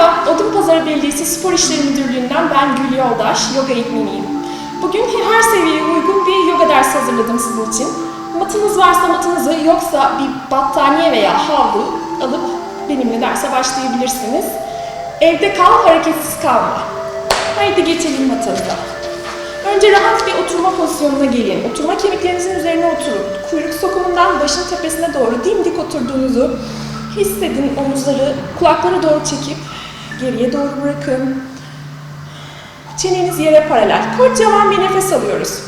Merhaba, Odunpazarı Belediyesi Spor İşleri Müdürlüğü'nden ben Gül Yoldaş, yoga eğitmeniyim. Bugün her seviyeye uygun bir yoga dersi hazırladım sizin için. Matınız varsa matınızı, yoksa bir battaniye veya havlu alıp benimle derse başlayabilirsiniz. Evde kal, hareketsiz kalma. Haydi geçelim matınıza. Önce rahat bir oturma pozisyonuna gelin. Oturma kemiklerinizin üzerine oturun. Kuyruk sokumundan başın tepesine doğru dimdik oturduğunuzu hissedin. Omuzları kulaklara doğru çekip geriye doğru bırakın. Çeneniz yere paralel. Kocaman bir nefes alıyoruz.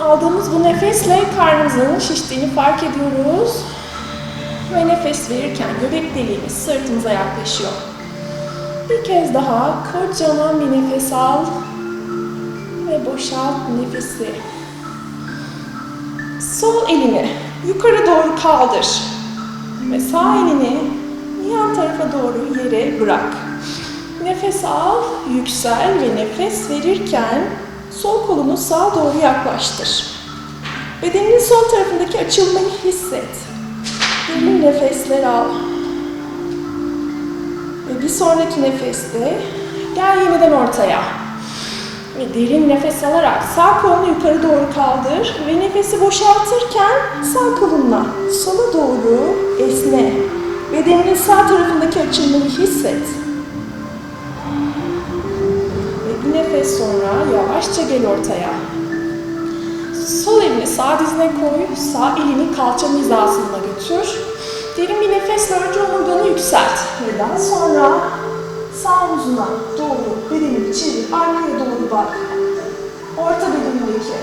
Aldığımız bu nefesle karnımızın şiştiğini fark ediyoruz. Ve nefes verirken göbek deliğimiz sırtımıza yaklaşıyor. Bir kez daha kocaman bir nefes al ve boşalt nefesi. Sol elini yukarı doğru kaldır ve sağ elini yan tarafa doğru yere bırak. Nefes al, yüksel ve nefes verirken sol kolunu sağa doğru yaklaştır. Bedeninin sol tarafındaki açılmayı hisset. Derin nefesler al. Ve bir sonraki nefeste gel yeniden ortaya. Ve derin nefes alarak sağ kolunu yukarı doğru kaldır ve nefesi boşaltırken sağ kolunla sola doğru esne. Bedeninin sağ tarafındaki açılmayı hisset. Ve bir nefes sonra yavaşça gel ortaya. Sol elini sağ dizine koy, sağ elini kalçanın hizasına götür. Derin bir nefesle önce omurganı yükselt ve daha sonra sağ omzuna doğru bedenini çevir, arkaya doğru bak. Orta bedenindeki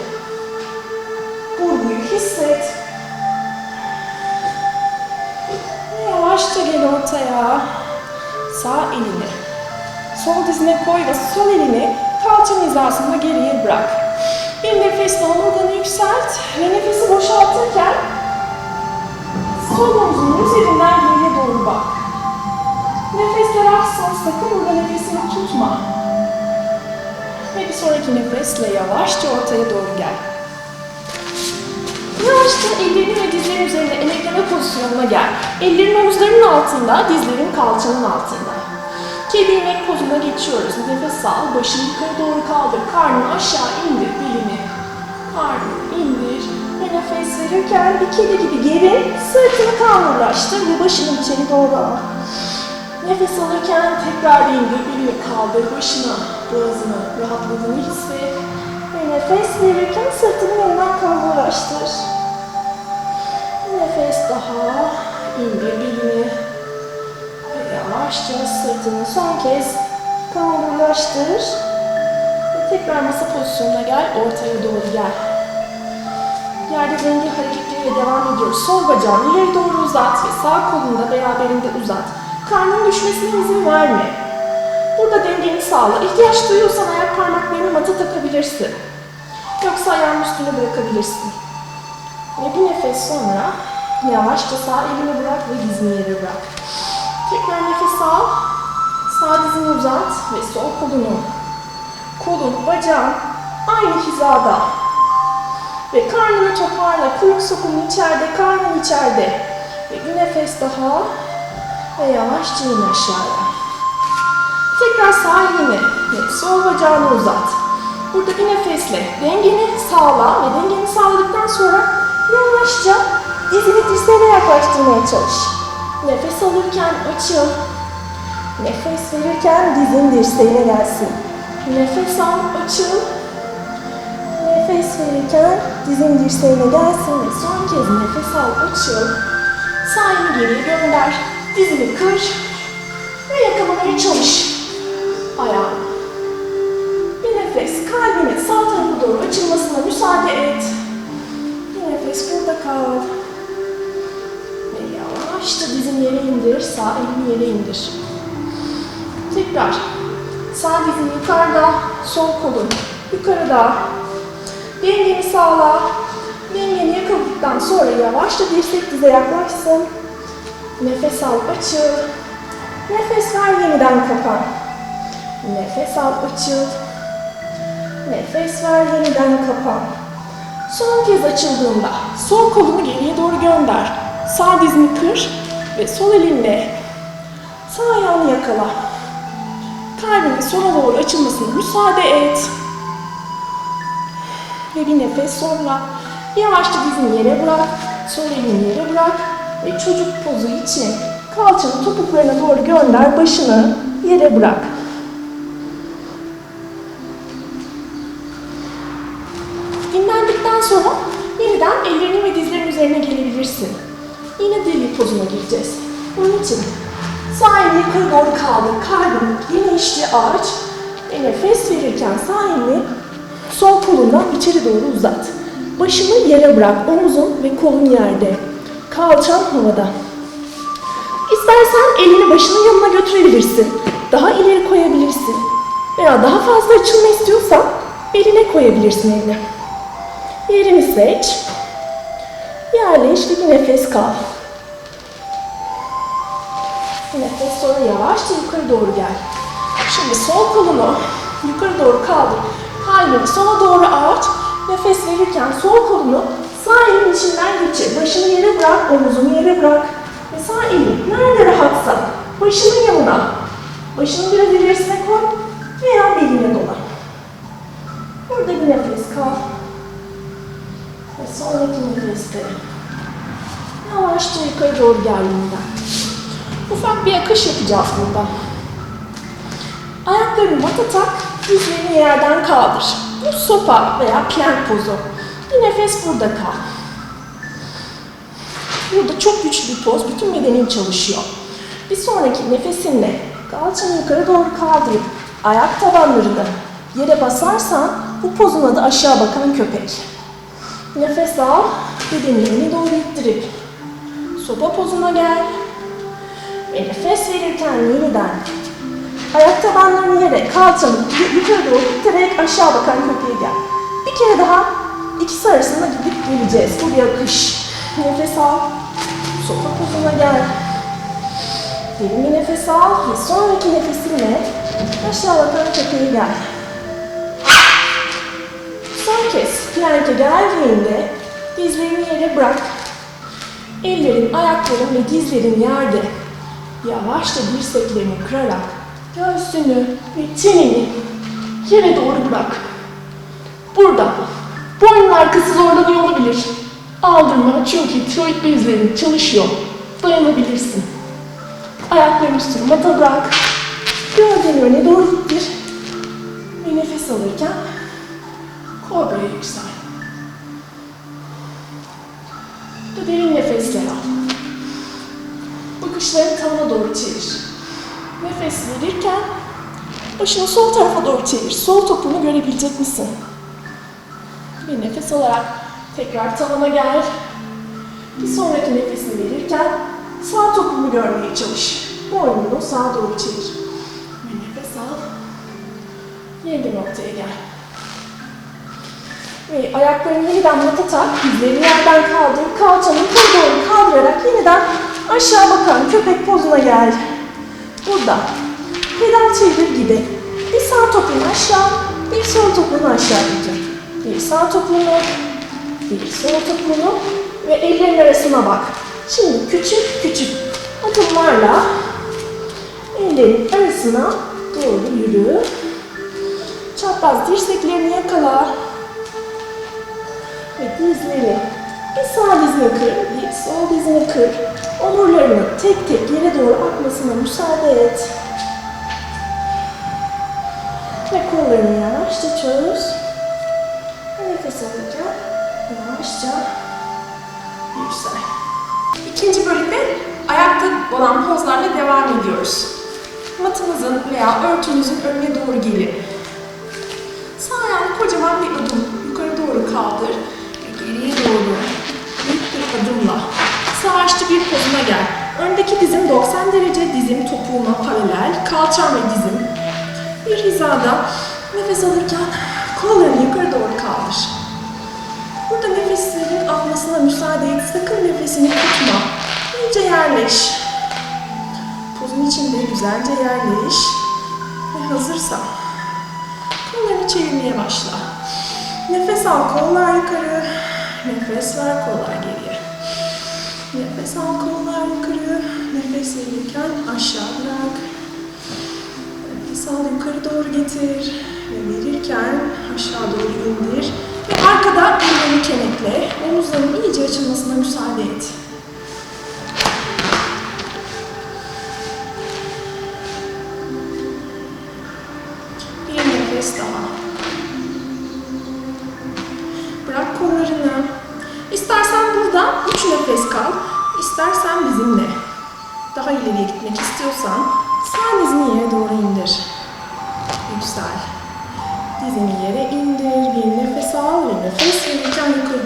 vurguyu hisset. Yavaşça gel ortaya. Sağ elini sol dizine koy ve sol elini kalçanın hizasında geriye bırak. Bir nefesle omurganı yükselt ve nefesi boşaltırken sol omzunun üzerinden geriye doğru bak. Nefesler aksın, sakın burada nefesini tutma. Ve bir sonraki nefesle yavaşça ortaya doğru gel. Yavaşça ellerini ve dizlerin üzerine emekleme pozisyonuna gel. Ellerin omuzlarının altında, dizlerin kalçanın altında. Kedi inek pozuna geçiyoruz. Nefes al, başını yukarı doğru kaldır. Karnını aşağı indir, belini. Karnını indir. Ve nefes verirken bir kedi gibi geri, sırtını kamburlaştır ve başını içeri doğru al. Nefes alırken tekrar indir, belini kaldır, başına, boğazını rahatladığını hisset. Ve nefes verirken sırtını yandan kamburlaştır. Nefes daha, indir belini. Ve yavaşça sırtını son kez kamburlaştır. Ve tekrar masa pozisyonuna gel, ortaya doğru gel. Yerde denge hareketleriyle devam ediyoruz. Sol bacağını ileri doğru uzat ve sağ kolunu da beraberinde uzat. Karnın düşmesine izin verme. Burada dengeni sağla. İhtiyaç duyuyorsan ayak parmaklarını mata takabilirsin. Yoksa ayağın üstüne bırakabilirsin. Ve bir nefes sonra yavaşça sağ elini bırak ve dizini yere bırak. Tekrar nefes al. Sağ dizini uzat ve sol kolunu. Kolun, bacağın aynı hizada. Ve karnını toparla. Kuyruk sokumun içeride, karnın içeride. Ve bir nefes daha. Ve yavaşça in aşağıya. Tekrar sağ elini ve sol bacağını uzat. Burada bir nefesle dengeni sağla ve dengeni sağladıktan sonra yavaşça dizini dirseğine yaklaştırmaya çalış. Nefes alırken açıl. Nefes verirken dizin dirseğine gelsin. Nefes al, açıl. Nefes verirken dizin dirseğine gelsin ve son kez nefes al, açıl. Sağ elini geriye gönder. Dizini kır ve yakalamaya çalış. Ayağını. İndir, sağ elini yere indir. Tekrar. Sağ dizin yukarıda, sol kolun yukarıda. Dengeni sağla. Dengeni yakaladıktan sonra yavaşça dirsek dize yaklaşsın. Nefes al, açıl. Nefes ver, yeniden kapan. Nefes al, açıl. Nefes ver, yeniden kapan. Son kez açıldığında sol kolunu geriye doğru gönder. Sağ dizini kır ve sol elinle sağ ayağını yakala. Kalbinin sola doğru açılmasına müsaade et. Ve bir nefes sonra yavaşça dizini yere bırak. Sol elini yere bırak. Ve çocuk pozu için kalçanı topuklarına doğru gönder. Başını yere bırak. Dinlendikten sonra yeniden ellerini ve dizlerin üzerine gelebilirsin. Yine deli pozuna gireceğiz. Bunun için sağ elini yukarı doğru kaldır. Kalbini genişçe aç. Ve nefes verirken sağ elini sol kolundan içeri doğru uzat. Başını yere bırak. Omuzun ve kolun yerde. Kalçan havada. İstersen elini başının yanına götürebilirsin. Daha ileri koyabilirsin. Veya daha fazla açılma istiyorsan beline koyabilirsin elini. Yerini seç. Yerleş ve bir nefes kal. Nefes sonra yavaşça yukarı doğru gel. Şimdi sol kolunu yukarı doğru kaldır. Kalbini sola doğru aç. Nefes verirken sol kolunu sağ elin içinden geçir. Başını yere bırak, omuzunu yere bırak. Ve sağ elin nerede rahatsa başının yanına. Başını biraz ilerisine koy veya beline dola. Burada bir nefes kal. Ve sonraki nefeste yavaşça yukarı doğru gel yeniden. Ufak bir akış yapacağız burada. Ayaklarını mata tak, dizlerini yerden kaldır. Bu sopa veya plank pozu. Bir nefes burada kal. Burada çok güçlü bir poz, bütün bedenin çalışıyor. Bir sonraki nefesinle kalçanı yukarı doğru kaldırıp ayak tabanlarını yere basarsan bu pozun adı aşağı bakan köpek. Nefes al, bedeni öne doğru ittirip sopa pozuna gel. Ve nefes verirken yeniden ayak tabanlarını yere, kalçanı yukarı doğru ittirerek aşağı bakan köpeğe gel. Bir kere daha ikisi arasında gidip geleceğiz. Bu bir akış. Nefes al, sopa pozuna gel. Derin bir nefes al ve sonraki nefesinle aşağı bakan köpeğe gel. Son kez plank'e geldiğinde dizlerini yere bırak. Ellerin, ayakların ve dizlerin yerde. Yavaşça dirseklerini kırarak göğsünü ve çeneni yere doğru bırak. Burada boynun arkası zorlanıyor olabilir. Aldırma çünkü tiroid bezlerin çalışıyor. Dayanabilirsin. Ayaklarını üstüne mata bırak. Gövdeni öne doğru ittir. Ve nefes alırken kobraya yüksel. Burada derin nefesler al. Bakışlarını tavana doğru çevir. Nefes verirken başını sol tarafa doğru çevir. Sol topunu görebilecek misin? Bir nefes alarak tekrar tavana gel. Bir sonraki nefesini verirken sağ topunu görmeye çalış. Boynunu sağa doğru çevir. Bir nefes al. Yeni bir noktaya gel. Ve ayaklarını yeniden mata tak, dizlerini yerden kaldır, kalçanı doğru kaldırarak yeniden aşağı bakan köpek pozuna gel. Burada. Pedal çevir gibi. Bir sağ topunu aşağı, bir sol topunu aşağı indir. Bir sağ topunu, bir sol topunu ve ellerin arasına bak. Şimdi küçük küçük adımlarla ellerin arasına doğru yürü. Çapraz dirseklerini yakala. Ve dizleri bir sağ dizini kır, bir sol dizini kır. Omurlarını tek tek yere doğru akmasına müsaade et. Ve kollarını yavaşça çöz. Nefes alırken yavaşça yüksel. İkinci bölümde ayakta olan pozlarla devam ediyoruz. Matınızın veya örtünüzün önüne doğru gelin. Açtı bir pozuna gel. Öndeki dizim 90 derece, dizim topuğuna paralel, kalçam ve dizim bir hizada. Nefes alırken kollarını yukarı doğru kaldır. Burada nefeslerin almasına müsaade et. Sakın nefesini tutma. İyice yerleş. Pozun içinde güzelce yerleş. Ve hazırsan kollarını çevirmeye başla. Nefes al kollar yukarı. Nefes ver kollar geriye. Nefes al kollar yukarı. Nefes verirken aşağı bırak. Nefes al yukarı doğru getir. Ve verirken aşağı doğru indir. Ve arkada ellerini kenetle. Omuzların iyice açılmasına müsaade et.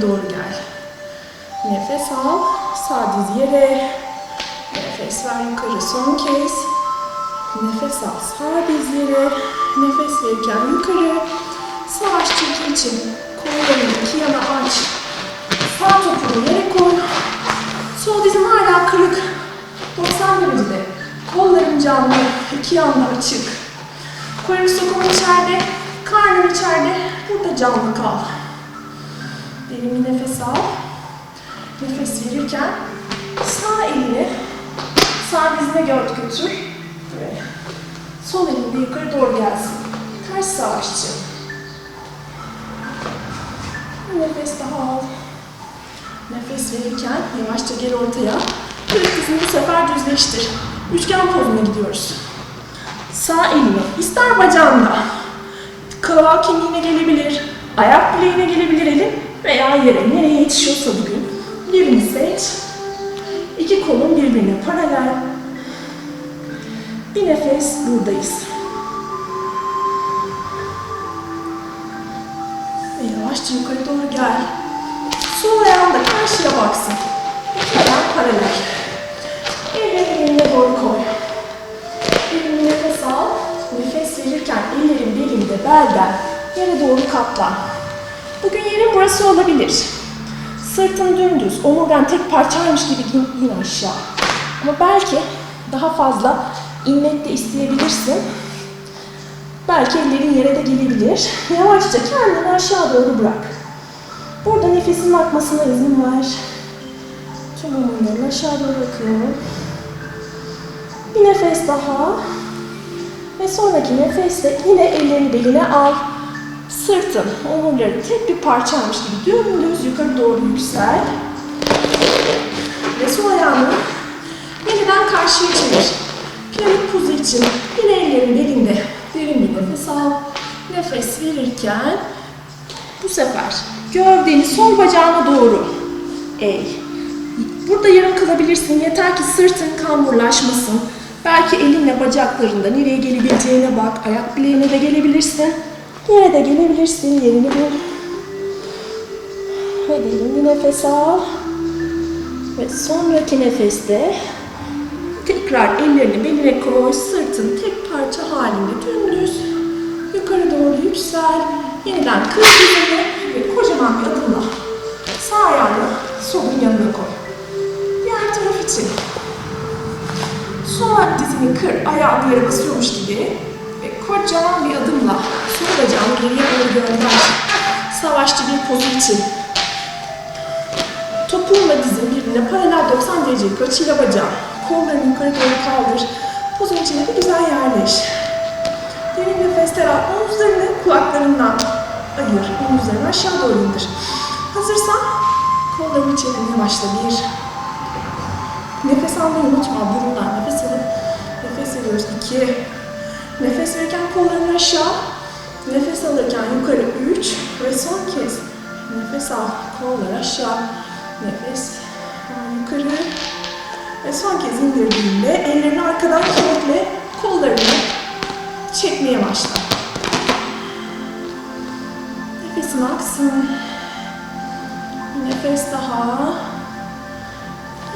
Doğru gel. Nefes al. Sağ diz yere. Nefes ver yukarı son kez. Nefes al. Sağ diz yere. Nefes verirken yukarı. Sağ aç çeki için. Kollarını iki yana aç. Sağ topuğunu yere koy. Sol dizim hala kırık. 90 derecede. Kollarım canlı. iki yanda açık. Kuyruk sokum içeride. Karnım içeride. Burada canlı kal. Derin nefes al. Nefes verirken sağ elini sağ dizine gö- götür. Ve sol elin de yukarı doğru gelsin. Ters savaşçı. Nefes daha al. Nefes verirken yavaşça gel ortaya. Kırık dizini bu sefer düzleştir. Üçgen pozuna gidiyoruz. Sağ elini ister bacağında, kulağı kemiğine gelebilir, ayak bileğine gelebilir elin veya yere nereye yetişiyorsa bugün birini seç. İki kolun birbirine paralel. Bir nefes buradayız. Ve yavaşça yukarı doğru gel. Sol ayağın da karşıya baksın. İki ayağın paralel. Ellerini yerine doğru koy. Derin nefes al. Nefes verirken ellerin belinde belden yere doğru katlan. Bugün yerin burası olabilir. Sırtın dümdüz, omurgan tek parçaymış gibi in, aşağı. Ama belki daha fazla inmek de isteyebilirsin. Belki ellerin yere de gelebilir. Yavaşça kendini aşağı doğru bırak. Burada nefesin akmasına izin ver. Tüm omurların aşağı doğru akıyor. Bir nefes daha. Ve sonraki nefesle yine ellerini beline al. Sırtın, omurların tek bir parçaymış gibi dümdüz yukarı doğru yüksel. Ve sol ayağını yeniden karşıya çevir. Piramit pozu için yine ellerin belinde derin bir nefes al. Nefes verirken bu sefer gövdeni sol bacağına doğru eğ. Burada yarım kalabilirsin. Yeter ki sırtın kamburlaşmasın. Belki elinle bacaklarında nereye gelebileceğine bak. Ayak bileğine de gelebilirsin. Yere de gelebilirsin. Yerini bul. Ve derin bir nefes al. Ve sonraki nefeste tekrar ellerini beline koy. Sırtın tek parça halinde dümdüz yukarı doğru yüksel. Yeniden kır dizini ve kocaman bir adımla sağ ayağını solun yanına koy. Diğer taraf için. Sol dizini kır, ayağını yere basıyormuş gibi ve kocaman bir adımla bacağını geriye doğru gönder. Savaşçı bir pozu için. Topuğunla dizin birbirine paralel 90 derecelik açıyla bacağın. Kollarını yukarı doğru kaldır. Pozun içine bir güzel yerleş. Derin nefesler al. Omuzlarını kulaklarından ayır. Omuzlarını aşağı doğru indir. Hazırsan kollarını çevirmeye başla. Bir. Nefes almayı unutma. Burundan nefes alıp nefes veriyoruz. İki. Nefes verirken kollarını aşağı. Nefes alırken yukarı. Üç. Ve son kez nefes al. Kollar aşağı. Nefes yukarı. Ve son kez indirdiğinde ellerini arkadan kenetle kollarını çekmeye başla. Nefesin aksın. Nefes daha.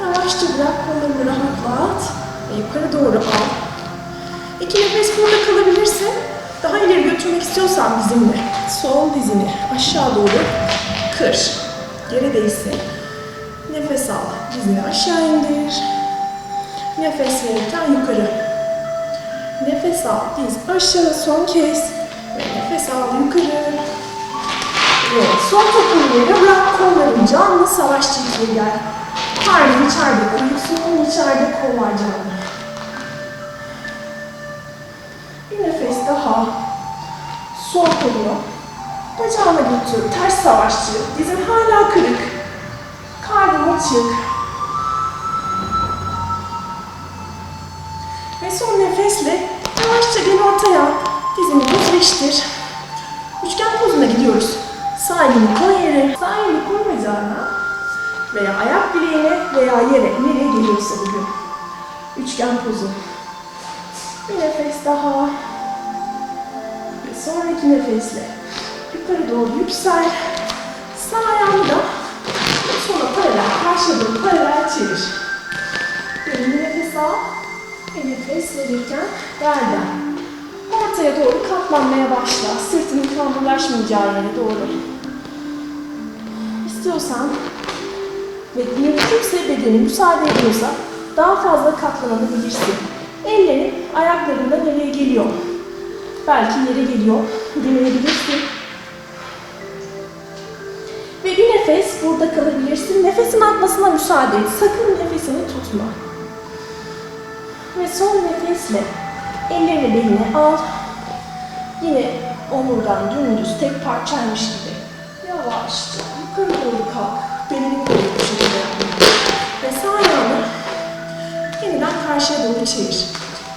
Yavaşça bırak kollarını rahatlat ve yukarı doğru al. İki nefes burada kalabilirsin. Daha ileri götürmek istiyorsan bizimle sol dizini aşağı doğru kır. Yere değsin. Nefes al. Dizini aşağı indir. Nefes verirken yukarı. Nefes al. Diz aşağı son kez. Ve nefes al yukarı. Ve son topuğunu yere bırak. Kolların canlı savaşçı gibi gel. Karnın içeride, kuyruk içeride, kollar canlı. Daha. Sol kolunu bacağına götür. Ters savaşçı. Dizin hala kırık. Karnın açık. Ve son nefesle yavaşça gel ortaya. Dizini düzleştir. Üçgen pozuna gidiyoruz. Sağ elini koy yere. Sağ elini koy bacağına. Veya ayak bileğine veya yere. Nereye geliyorsa bugün. Üçgen pozu. Bir nefes daha. Sonraki nefesle yukarı doğru yüksel. Sağ ayağını da sola paralel, karşıya doğru paralel çevir. Derin bir nefes al. Ve nefes verirken yerden ortaya doğru katlanmaya başla. Sırtının kamburlaşmayacağı yere doğru. İstiyorsan ve mümkünse bedeni müsaade ediyorsa daha fazla katlanabilirsin. Ellerin ayaklarında nereye geliyor? Belki yere geliyor. Deneyebilirsin. Ve bir nefes burada kalabilirsin. Nefesin atmasına müsaade et. Sakın nefesini tutma. Ve son nefesle ellerini beline al. Yine omurgan dümdüz tek parçaymış gibi. Yavaşça yukarı doğru kalk. Belini koyup bu. Ve sağ ayağını yeniden karşıya doğru çevir.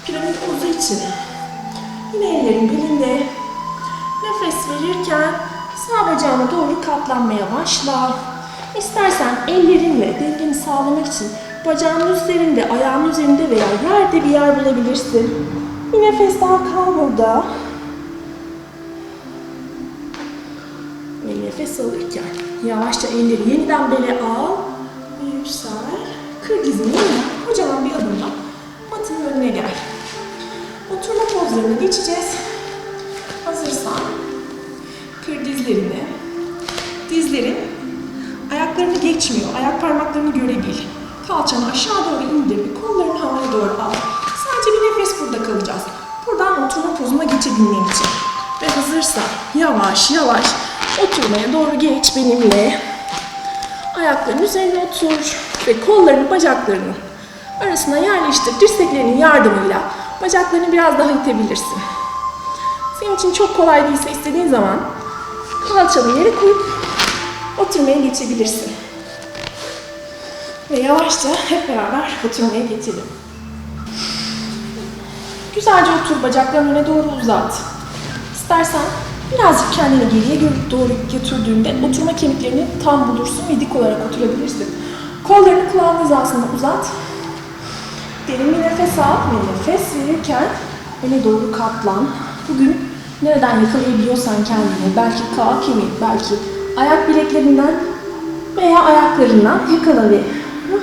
Piramit pozu için. Yine ellerin belinde. Nefes verirken sağ bacağına doğru katlanmaya başla. İstersen ellerinle dengeni sağlamak için bacağın üzerinde, ayağın üzerinde veya yerde bir yer bulabilirsin. Bir nefes daha kal burada. Ve nefes alırken yavaşça elleri yeniden bele al ve yüksel. Kır dizini kocaman bir adımla matın önüne gel. Pozlarına geçeceğiz. Hazırsan kır dizlerini. Dizlerin ayaklarını geçmiyor. Ayak parmaklarını görebil. Kalçanı aşağı doğru indir ve kollarını havaya doğru al. Sadece bir nefes burada kalacağız. Buradan oturma pozuna geçebilmen için. Ve hazırsan yavaş yavaş oturmaya doğru geç benimle. Ayakların üzerine otur ve kollarını bacaklarını arasına yerleştir. Dirseklerinin yardımıyla bacaklarını biraz daha itebilirsin. Senin için çok kolay değilse istediğin zaman kalçanı yere koyup oturmaya geçebilirsin. Ve yavaşça hep beraber oturmaya geçelim. Güzelce otur, bacaklarını öne doğru uzat. İstersen birazcık kendini geriye doğru götürdüğünde oturma kemiklerini tam bulursun ve dik olarak oturabilirsin. Kollarını kulağın hizasında uzat. Derin bir nefes al ve nefes verirken öne doğru katlan. Bugün nereden yakalayabiliyorsan kendini, belki kağa kemiği, belki ayak bileklerinden veya ayaklarından yakala ve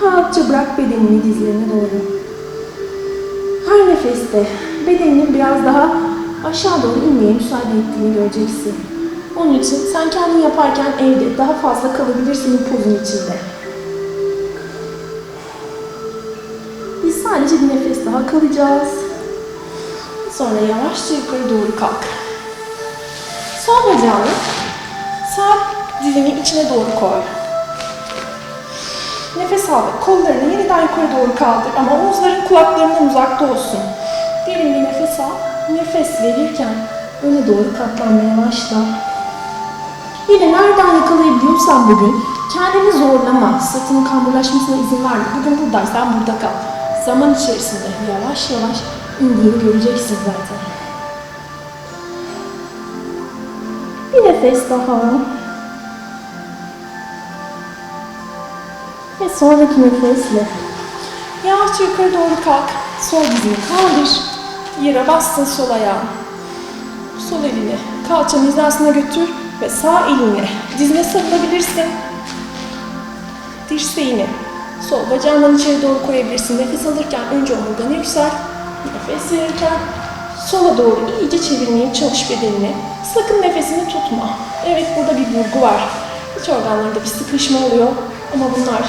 rahatça bırak bedenini dizlerine doğru. Her nefeste bedeninin biraz daha aşağı doğru inmeye müsaade ettiğini göreceksin. Onun için sen kendin yaparken evde daha fazla kalabilirsin bu pozun içinde. Sadece bir nefes daha kalacağız. Sonra yavaşça yukarı doğru kalk. Sol bacağını sağ dizinin içine doğru koy. Nefes al kollarını yeniden yukarı doğru kaldır ama omuzların kulaklarından uzakta olsun. Derin bir nefes al. Nefes verirken öne doğru katlanmaya başla. Yine nereden yakalayabiliyorsan bugün kendini zorlama. Sırtının kamburlaşmasına izin verme. Bugün buradaysan burada kal. Zaman içerisinde yavaş yavaş indiğini göreceksin zaten. Bir nefes daha. Ve sonraki nefesle yavaşça yukarı doğru kalk. Sol dizini kaldır. Yere bastın sol ayağın. Sol elini kalçanın hizasına götür ve sağ elini dizine sarılabilirsin. Dirseğini sol bacağından içeri doğru koyabilirsin. Nefes alırken önce omurganı yüksel. Nefes verirken sola doğru iyice çevirmeye çalış bedenini. Sakın nefesini tutma. Evet burada bir vurgu var. İç organlarında bir sıkışma oluyor. Ama bunlar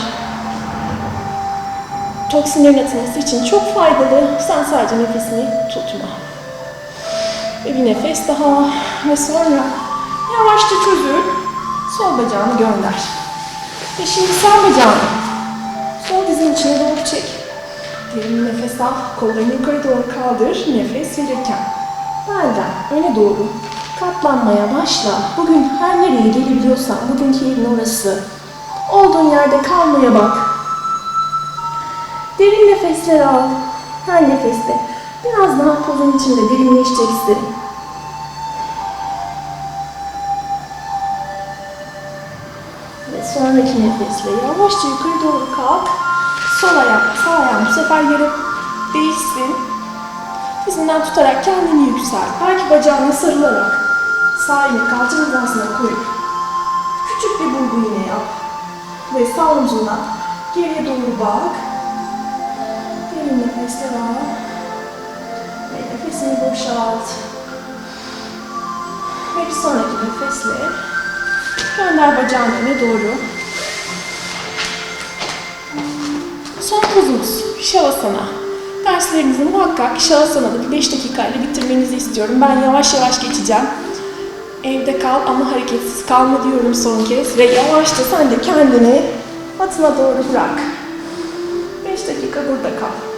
toksinlerin atılması için çok faydalı. Sen sadece nefesini tutma. Ve bir nefes daha. Ve sonra yavaşça çözül. Sol bacağını gönder. Ve şimdi sağ bacağını Derin nefes al. Kollarını yukarı doğru kaldır. Nefes verirken. Belden öne doğru katlanmaya başla. Bugün her nereye gelebiliyorsan, bugünkü yerin orası. Olduğun yerde kalmaya bak. Derin nefesler al. Her nefeste biraz daha pozun içinde derinleşeceksin. Ve sonraki nefesle yavaşça yukarı doğru kalk. Sol ayak, sağ ayağın bu sefer yere değişsin. Dizinden tutarak kendini yüksel. Belki bacağına sarılarak sağ elini kalça hizasına koyup küçük bir burgu yine yap. Ve sağ omzundan geriye doğru bak. Derin nefesler al. Ve nefesini boşalt. Ve bir sonraki nefesle gönder bacağını öne doğru. Son pozumuz Shavasana. Derslerinizi muhakkak Shavasana'da bir 5 dakikayla bitirmenizi istiyorum. Ben yavaş yavaş geçeceğim. Evde kal ama hareketsiz kalma diyorum son kez. Ve yavaşça sen de kendini matına doğru bırak. 5 dakika burada kal.